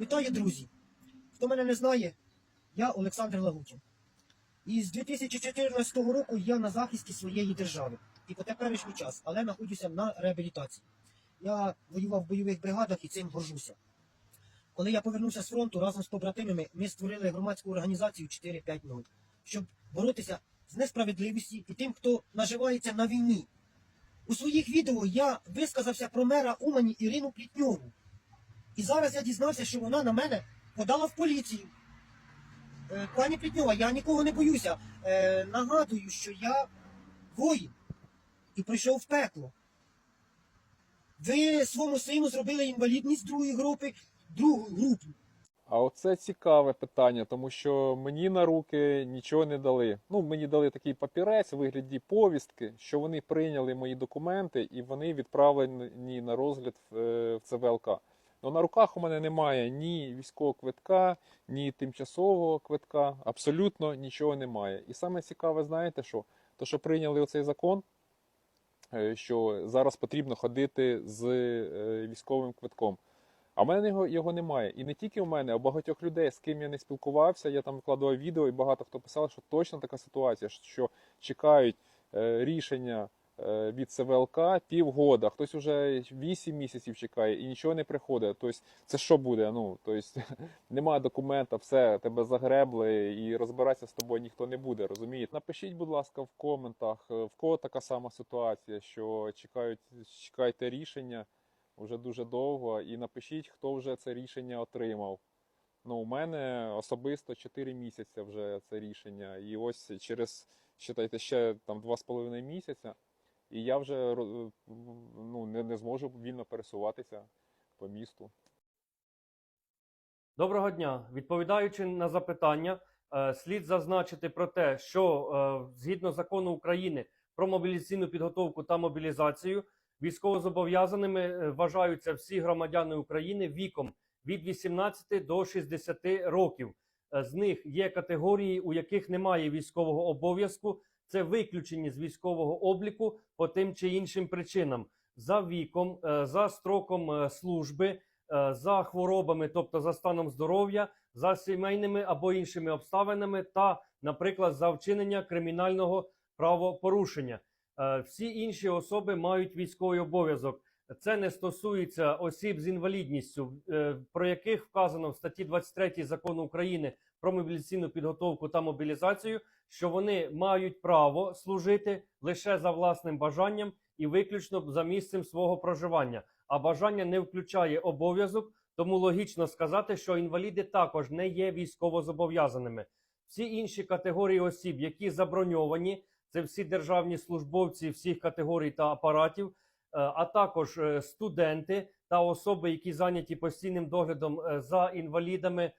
Вітаю, друзі! Хто мене не знає, я Олександр Лагутін. І з 2014 року я на захисті своєї держави. І по теперішній час, але знаходжуся на реабілітації. Я воював в бойових бригадах і цим горжуся. Коли я повернувся з фронту разом з побратимами, ми створили громадську організацію 450, щоб боротися з несправедливістю і тим, хто наживається на війні. У своїх відео я висказався про мера Умані Ірину Плітньову. І зараз я дізнався, що вона на мене подала в поліцію. Е, Пані Плітньова, я нікого не боюся. Е, нагадую, що я воїн і прийшов в пекло. Ви своєму сину зробили інвалідність другої групи, другу групу. А оце цікаве питання, тому що мені на руки нічого не дали. Ну, мені дали такий папірець у вигляді повістки, що вони прийняли мої документи і вони відправлені на розгляд е, в ЦВЛК. Ну, на руках у мене немає ні військового квитка, ні тимчасового квитка. Абсолютно нічого немає. І саме цікаве, знаєте що? То, що прийняли оцей закон, е, що зараз потрібно ходити з е, військовим квитком. А в мене його, його немає. І не тільки у мене, а у багатьох людей, з ким я не спілкувався. Я там викладував відео, і багато хто писав, що точно така ситуація, що чекають е, рішення від ЦВЛК півгода. Хтось уже 8 місяців чекає і нічого не приходить. Тобто, це що буде? Ну, тобто, немає документа, все, тебе загребли і розбиратися з тобою ніхто не буде. Розумієте? Напишіть, будь ласка, в коментах, е, в кого така сама ситуація, що чекають, чекаєте рішення вже дуже довго. І напишіть, хто вже це рішення отримав. Ну, у мене особисто 4 місяці вже це рішення. І ось через, считайте, ще там 2,5 місяця, і я вже ну, не, не зможу вільно пересуватися по місту. Доброго дня. Відповідаючи на запитання, е, слід зазначити про те, що е, згідно закону України про мобілізаційну підготовку та мобілізацію, військовозобов'язаними е, вважаються всі громадяни України віком від 18 до 60 років. Е, З них є категорії, у яких немає військового обов'язку. Це виключені з військового обліку по тим чи іншим причинам за віком, е, за строком е, служби, е, за хворобами, тобто за станом здоров'я, за сімейними або іншими обставинами, та, наприклад, за вчинення кримінального правопорушення. Всі інші особи мають військовий обов'язок. Це не стосується осіб з інвалідністю, про яких вказано в статті 23 закону України про мобілізаційну підготовку та мобілізацію, що вони мають право служити лише за власним бажанням і виключно за місцем свого проживання. А бажання не включає обов'язок, тому логічно сказати, що інваліди також не є військовозобов'язаними. Всі інші категорії осіб, які заброньовані, це всі державні службовці всіх категорій та апаратів, е, а також е, студенти та особи, які зайняті постійним доглядом е, за інвалідами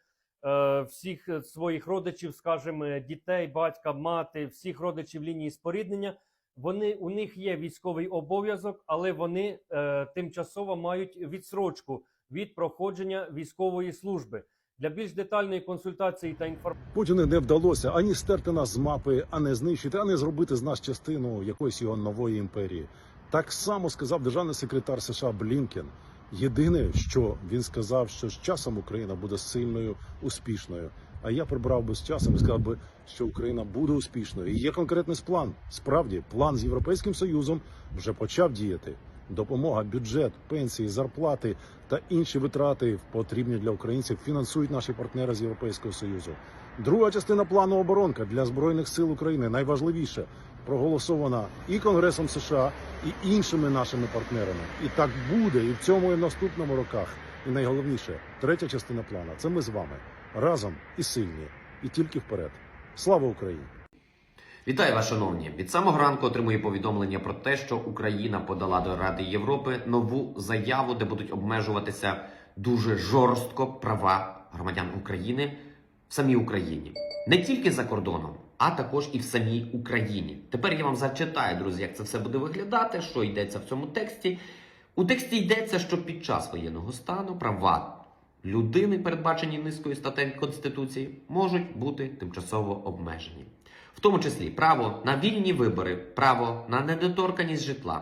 всіх е, своїх родичів, скажімо, дітей, батька, мати, всіх родичів лінії споріднення. Вони у них є військовий обов'язок, але вони е, тимчасово мають відсрочку від проходження військової служби. Для більш детальної консультації та інформації. Путіну не вдалося ані стерти нас з мапи, а не знищити, а не зробити з нас частину якоїсь його нової імперії. Так само сказав державний секретар США Блінкен. Єдине, що він сказав, що з часом Україна буде сильною, успішною. А я прибрав би з часом і сказав би, що Україна буде успішною. І є конкретний план. Справді, план з Європейським Союзом вже почав діяти. Допомога, бюджет, пенсії, зарплати та інші витрати потрібні для українців фінансують наші партнери з Європейського Союзу. Друга частина плану оборонка для збройних сил України найважливіше проголосована і Конгресом США, і іншими нашими партнерами. І так буде і в цьому і в наступному роках. І найголовніше, третя частина плану це ми з вами разом і сильні, і тільки вперед. Слава Україні! Вітаю вас, шановні! Від самого ранку отримую повідомлення про те, що Україна подала до Ради Європи нову заяву, де будуть обмежуватися дуже жорстко права громадян України в самій Україні, не тільки за кордоном, а також і в самій Україні. Тепер я вам зачитаю, друзі, як це все буде виглядати, що йдеться в цьому тексті. У тексті йдеться, що під час воєнного стану права людини, передбачені низкою статей Конституції, можуть бути тимчасово обмежені. В тому числі право на вільні вибори, право на недоторканість житла,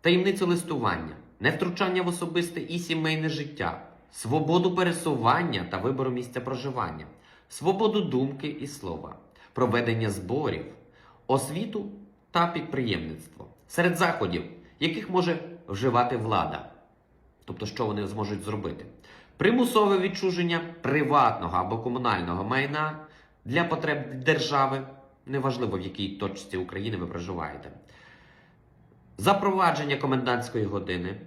таємницю листування, невтручання в особисте і сімейне життя, свободу пересування та вибору місця проживання, свободу думки і слова, проведення зборів, освіту та підприємництво серед заходів, яких може вживати влада. Тобто, що вони зможуть зробити? Примусове відчуження приватного або комунального майна для потреб держави, неважливо в якій точці України ви проживаєте. Запровадження комендантської години,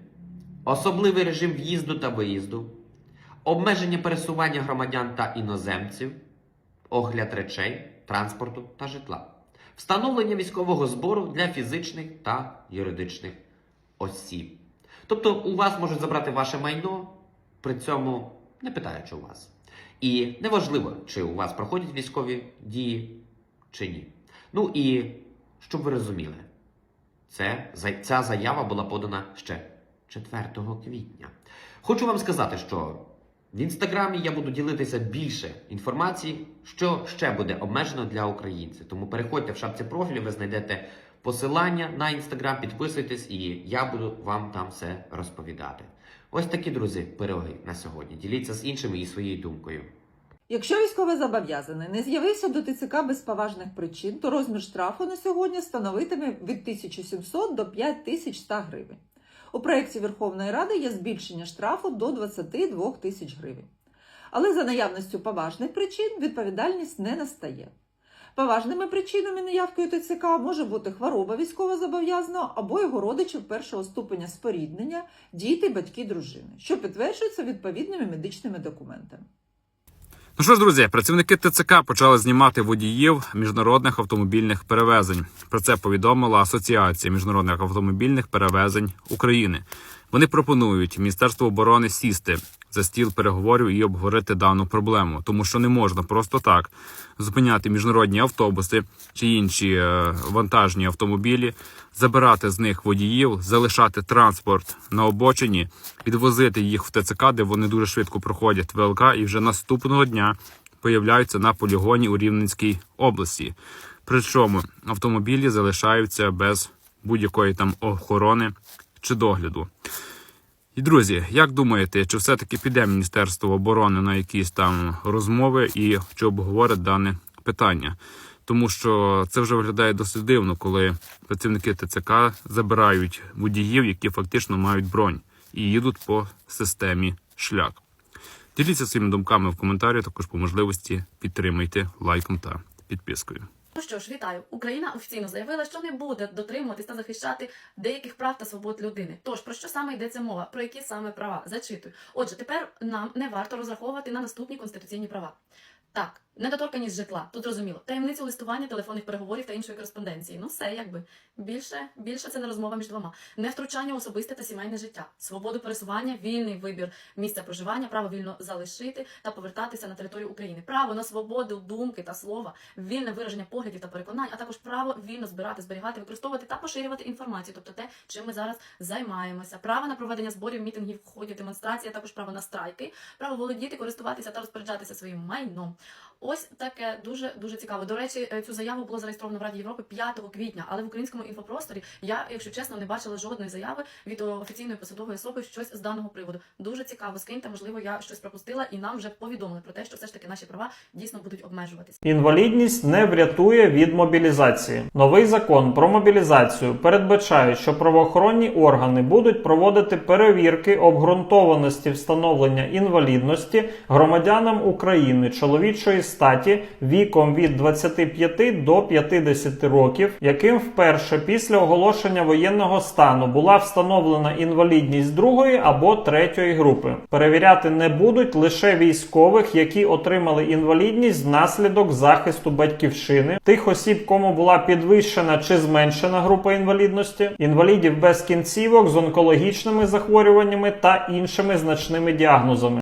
особливий режим в'їзду та виїзду, обмеження пересування громадян та іноземців, огляд речей, транспорту та житла, встановлення військового збору для фізичних та юридичних осіб. Тобто у вас можуть забрати ваше майно, при цьому не питаючи у вас. І неважливо, чи у вас проходять військові дії чи ні. Ну і щоб ви розуміли, це, ця заява була подана ще 4 квітня. Хочу вам сказати, що в інстаграмі я буду ділитися більше інформації, що ще буде обмежено для українців. Тому переходьте в шапці профілю, ви знайдете посилання на інстаграм, підписуйтесь, і я буду вам там все розповідати. Ось такі, друзі, пироги на сьогодні. Діліться з іншими і своєю думкою. Якщо військовий зобов'язаний не з'явився до ТЦК без поважних причин, то розмір штрафу на сьогодні становитиме від 1700 до 5100 гривень. У проєкті Верховної Ради є збільшення штрафу до 22 тисяч гривень. Але за наявністю поважних причин відповідальність не настає. Поважними причинами неявки ТЦК може бути хвороба військовозобов'язаного або його родичів першого ступеня споріднення, діти, батьки, дружини, що підтверджується відповідними медичними документами. Ну що ж, друзі, працівники ТЦК почали знімати водіїв міжнародних автомобільних перевезень. Про це повідомила Асоціація міжнародних автомобільних перевезень України. Вони пропонують Міністерству оборони сісти за стіл переговорів і обговорити дану проблему, тому що не можна просто так зупиняти міжнародні автобуси чи інші е, вантажні автомобілі, забирати з них водіїв, залишати транспорт на обочині, відвозити їх в ТЦК, де вони дуже швидко проходять ВЛК, і вже наступного дня появляються на полігоні у Рівненській області. Причому автомобілі залишаються без будь-якої там охорони чи догляду. І друзі, як думаєте, чи все-таки піде Міністерство оборони на якісь там розмови і чи обговорить дане питання? Тому що це вже виглядає досить дивно, коли працівники ТЦК забирають водіїв, які фактично мають бронь, і їдуть по системі шлях. Діліться своїми думками в коментарі, також по можливості підтримайте лайком та підпискою. Ну що ж, вітаю. Україна офіційно заявила, що не буде дотримуватись та захищати деяких прав та свобод людини. Тож про що саме йдеться мова? Про які саме права? Зачитую. Отже, тепер нам не варто розраховувати на наступні конституційні права. Так, недоторканість житла, тут зрозуміло. Таємницю листування, телефонних переговорів та іншої кореспонденції. Ну все, якби більше, більше це не розмова між двома. Не втручання особисте та сімейне життя, свободу пересування, вільний вибір місця проживання, право вільно залишити та повертатися на територію України, право на свободу думки та слова, вільне вираження поглядів та переконань, а також право вільно збирати, зберігати, використовувати та поширювати інформацію, тобто те, чим ми зараз займаємося. Право на проведення зборів, мітингів, ходів, демонстрацій, а також право на страйки, право володіти, користуватися та розпоряджатися своїм майном. Ось таке дуже дуже цікаво. До речі, е, цю заяву було зареєстровано в Раді Європи 5 квітня, але в українському інфопросторі я, якщо чесно, не бачила жодної заяви від офіційної посадової особи щось з даного приводу. Дуже цікаво. Скиньте, можливо, я щось пропустила, і нам вже повідомили про те, що все ж таки наші права дійсно будуть обмежуватися. Інвалідність не врятує від мобілізації. Новий закон про мобілізацію передбачає, що правоохоронні органи будуть проводити перевірки обґрунтованості встановлення інвалідності громадянам України чоловічої статі віком від 25 до 50 років, яким вперше після оголошення воєнного стану була встановлена інвалідність другої або третьої групи. Перевіряти не будуть лише військових, які отримали інвалідність внаслідок захисту батьківщини, тих осіб, кому була підвищена чи зменшена група інвалідності, інвалідів без кінцівок з онкологічними захворюваннями та іншими значними діагнозами.